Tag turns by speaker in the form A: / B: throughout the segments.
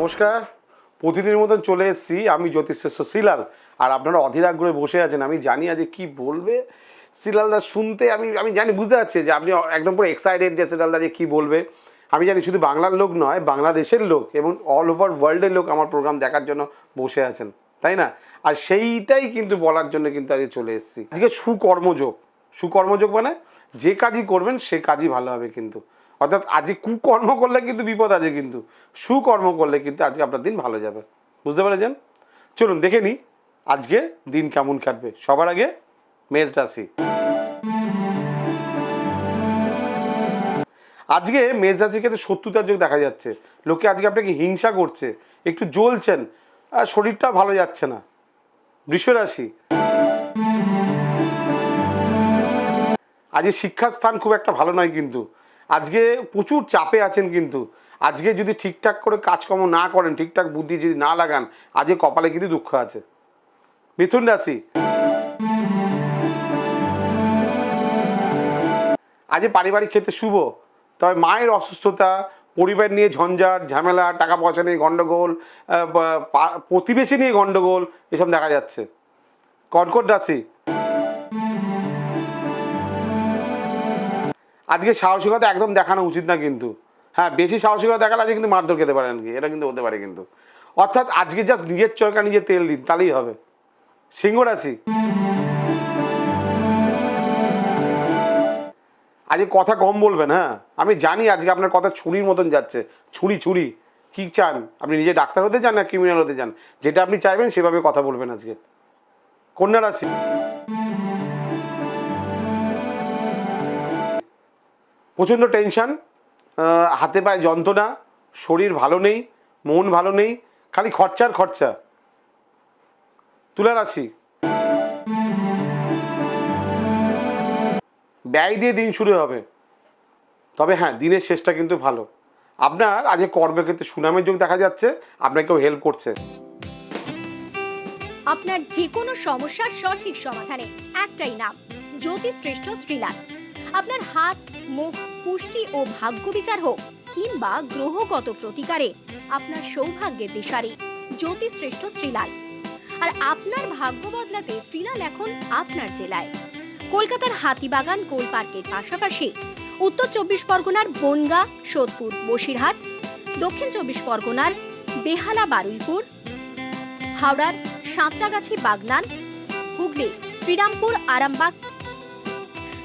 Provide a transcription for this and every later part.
A: নমস্কার। প্রতিদিনের মতন চলে এসেছি আমি জ্যোতিষশ্রেষ্ঠ শ্রীলাল আর আপনারা অধীর আগ্রহে বসে আছেন, আমি জানি আজ কি বলবে। শ্রীলালদা শুনতে আমি আমি জানি, বুঝতে পারছি যে আপনি একদম পুরো এক্সাইটেড যে শ্রীলালদা যে কী বলবে। আমি জানি শুধু বাংলার লোক নয়, বাংলাদেশের লোক এবং অল ওভার ওয়ার্ল্ডের লোক আমার প্রোগ্রাম দেখার জন্য বসে আছেন, তাই না? আর সেইটাই কিন্তু বলার জন্য কিন্তু আজকে চলে এসেছি। আজকে সুকর্মযোগ। সুকর্মযোগ মানে যে কাজই করবেন, সে কাজই ভালো হবে কিন্তু। অর্থাৎ আজকে কুকর্ম করলে কিন্তু বিপদ আছে কিন্তু। সুকর্ম করলে কিন্তু আজকে আপনার দিন ভালো যাবে। বুঝতে পেরেছেন? চলুন দেখে নিই আজকে দিন কেমন কাটবে। সবার আগে মেষ রাশি। আজকে মেষ রাশির ক্ষেত্রে শত্রুতার যোগ দেখা যাচ্ছে। লোকে আজকে আপনাকে হিংসা করছে, একটু জ্বলছেন, আর শরীরটা ভালো যাচ্ছে না। বৃষ রাশি। আজকে শিক্ষার স্থান খুব একটা ভালো নয় কিন্তু। আজকে প্রচুর চাপে আছেন কিন্তু। আজকে যদি ঠিকঠাক করে কাজকর্ম না করেন, ঠিকঠাক বুদ্ধি যদি না লাগান, আজকে কপালে কিন্তু দুঃখ আছে। মিথুন রাশি। আজকে পারিবারিক ক্ষেত্রে শুভ, তবে মায়ের অসুস্থতা, পরিবার নিয়ে ঝঞ্ঝাট, ঝামেলা টাকা পয়সা নিয়ে গণ্ডগোল প্রতিবেশী নিয়ে গণ্ডগোল এসব দেখা যাচ্ছে। কর্কট রাশি। আজকে সাহসিকতা একদম দেখানো উচিত না কিন্তু। হ্যাঁ বেশি সাহসিকতা দেখালে আজকে কিন্তু মারধর খেতে পারেন কি? এটা কিন্তু হতে পারে কিন্তু। অর্থাৎ আজকে জাস্ট নিজের চরকা নিজে তেল দিন, তাহলেই হবে। সিংহ রাশি আজকে কথা কম বলবেন হ্যাঁ? আমি জানি আজকে আপনার কথা ছুরির মতন যাচ্ছে। ছুরি ছুরি। কি চান? আপনি নিজে ডাক্তার হতে চান না ক্রিমিনাল হতে চান? যেটা আপনি চাইবেন সেভাবে কথা বলবেন আজকে। কন্যা রাশি। প্রচণ্ড টেনশন হাতে পায়ে যন্ত্রণা, শরীর ভালো নেই, মন ভালো নেই, খালি খরচার খরচা। তুলা রাশি ব্যয় দিয়ে দিন শুরু হবে। তবে হ্যাঁ দিনের শেষটা কিন্তু ভালো। আপনার আজকে কর্মক্ষেত্রে সুনামের যোগ দেখা যাচ্ছে আপনাকেও হেল্প করছে।
B: আপনার যে কোনো সমস্যার সঠিক সমাধানে একটাই নাম জ্যোতিশ্রেষ্ঠ শ্রীলাল। আপনার হাত, মুখ, পুষ্টি ও ভাগ্য বিচার হোক, কিংবা গ্রহগত প্রতিকারে আপনার সৌভাগ্যের দিশারি জ্যোতিশ্রেষ্ঠ শ্রীলাল। আর আপনার ভাগ্য বদলাতে শ্রীলাল এখন আপনার জেলায়। কলকাতার হাতিবাগান কোল পার্কের পাশাপাশি উত্তর চব্বিশ পরগনার বনগা, সোদপুর, বসিরহাট, দক্ষিণ চব্বিশ পরগনার বেহালা, বারুইপুর, হাওড়ার সাঁতরাগাছি, বাগনান, হুগলি, শ্রীরামপুর, আরামবাগ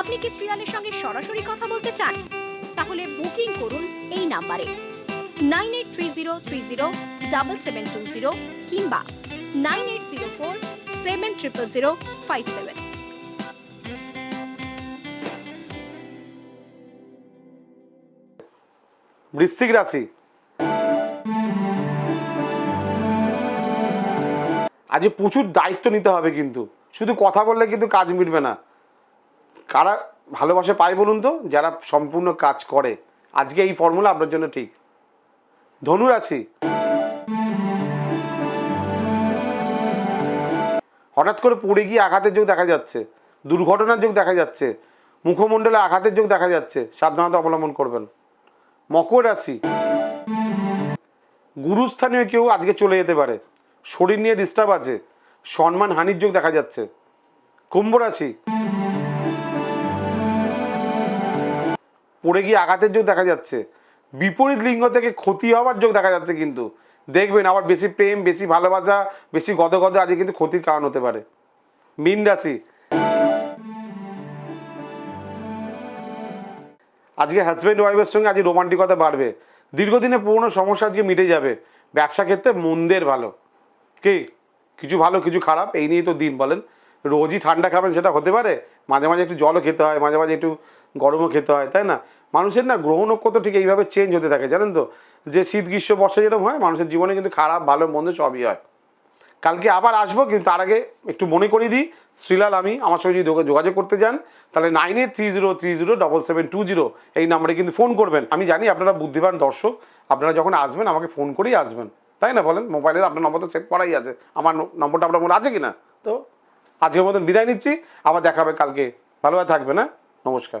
B: আপনি কি শ্রীলালের সঙ্গে সরাসরি কথা বলতে চান? তাহলে বুকিং করুন এই নাম্বারে। Nine eight three zero three zero double seven two zero কিংবা nine eight zero four seven triple zero five seven.
A: বৃশ্চিক রাশি। আজ প্রচুর দায়িত্ব নিতে হবে কিন্তু। শুধু কথা বললে কিন্তু কাজ মিটবে না। কারা ভালোবাসে পায় বলুন তো? যারা সম্পূর্ণ কাজ করে। আজকে এই ফর্মুলা আপনার জন্য ঠিক। ধনু রাশি। হঠাৎ করে পড়ে গিয়ে আঘাতের যোগ দেখা যাচ্ছে। দুর্ঘটনার যোগ দেখা যাচ্ছে। মুখমণ্ডলে আঘাতের যোগ দেখা যাচ্ছে। সাবধানতা অবলম্বন করবেন। মকর রাশি। গুরুস্থানীয় কেউ আজকে চলে যেতে পারে। শরীর নিয়ে ডিস্টার্ব আছে। সম্মান হানির যোগ দেখা যাচ্ছে। কুম্ভ রাশি। পড়ে গিয়ে আঘাতের যোগ দেখা যাচ্ছে। বিপরীত লিঙ্গ থেকে ক্ষতি হওয়ার যোগ দেখা যাচ্ছে কিন্তু। দেখবেন আবার বেশি প্রেম, বেশি ভালোবাসা, বেশি গদ গদ আজকে কিন্তু ক্ষতির কারণ হতে পারে। মীন রাশি। আজকে হাজব্যান্ড ওয়াইফের সঙ্গে আজকে রোমান্টিকতা বাড়বে। দীর্ঘদিনে পুরনো সমস্যা আজকে মিটে যাবে। ব্যবসা ক্ষেত্রে মন্দের ভালো। কি? কিছু ভালো, কিছু খারাপ, এই নিয়েই তো দিন বলেন। রোজই ঠান্ডা খাবেন সেটা হতে পারে। মাঝে মাঝে একটু জলও খেতে হয়, মাঝে মাঝে একটু গরমও খেতে হয়, তাই না? মানুষের না গ্রহ নক্ষত্র ঠিক এইভাবে চেঞ্জ হতে থাকে, জানেন তো? যে শীত, গ্রীষ্ম, বর্ষা যেরকম হয়, মানুষের জীবনে কিন্তু খারাপ, ভালো, মন্দ সবই হয়। কালকে আবার আসব, কিন্তু তার আগে একটু মনে করিয়ে দিই, শ্রীলাল, আমি, আমার সঙ্গে যদি যোগা- যোগাযোগ করতে যান, তাহলে nine eight three zero three zero double seven two zero এই নাম্বারে কিন্তু ফোন করবেন। আমি জানি আপনারা বুদ্ধিমান দর্শক, আপনারা যখন আসবেন, আমাকে ফোন করেই আসবেন। তাই না বলেন? মোবাইলে আপনার নম্বর তো সেভ করাই আছে। আমার নম্বরটা আপনার মনে আছে কি না তো আজকের মতন বিদায় নিচ্ছি, আবার দেখা হবে কালকে। ভালোভাবে থাকবেন হ্যাঁ? নমস্কার।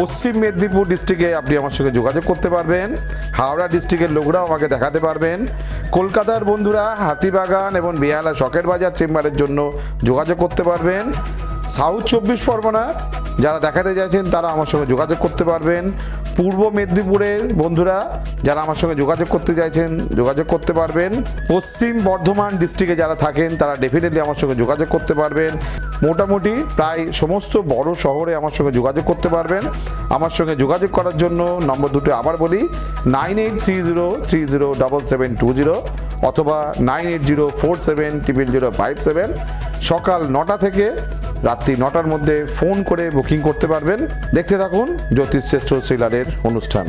A: পশ্চিম মেদিনীপুর ডিস্ট্রিক্টে আপনি আমার সঙ্গে যোগাযোগ করতে পারবেন, হাওড়া ডিস্ট্রিক্টের লোকরাও আমাকে দেখাতে পারবেন। কলকাতার বন্ধুরা, হাতিবাগান এবং বেহালা শখের বাজার চেম্বারের জন্য যোগাযোগ করতে পারবেন। সাউথ চব্বিশ পরগনা, যারা দেখাতে চাইছেন তারা আমার সঙ্গে যোগাযোগ করতে পারবেন। পূর্ব মেদিনীপুরের বন্ধুরা, যারা আমার সঙ্গে যোগাযোগ করতে চাইছেন, যোগাযোগ করতে পারবেন। পশ্চিম বর্ধমান ডিস্ট্রিক্টে যারা থাকেন, তারা ডেফিনেটলি আমার সঙ্গে যোগাযোগ করতে পারবেন। মোটামুটি প্রায় সমস্ত বড় শহরে আমার সঙ্গে যোগাযোগ করতে পারবেন। আমার সঙ্গে যোগাযোগ করার জন্য নম্বর দুটো আবার বলি nine eight three zero three zero double seven two zero অথবা nine eight zero four seven triple zero five seven সকাল নটা থেকে রাত্রি নটার মধ্যে ফোন করে বুকিং করতে পারবেন। দেখতে থাকুন জ্যোতিষ শ্রেষ্ঠ শ্রীলারের অনুষ্ঠান।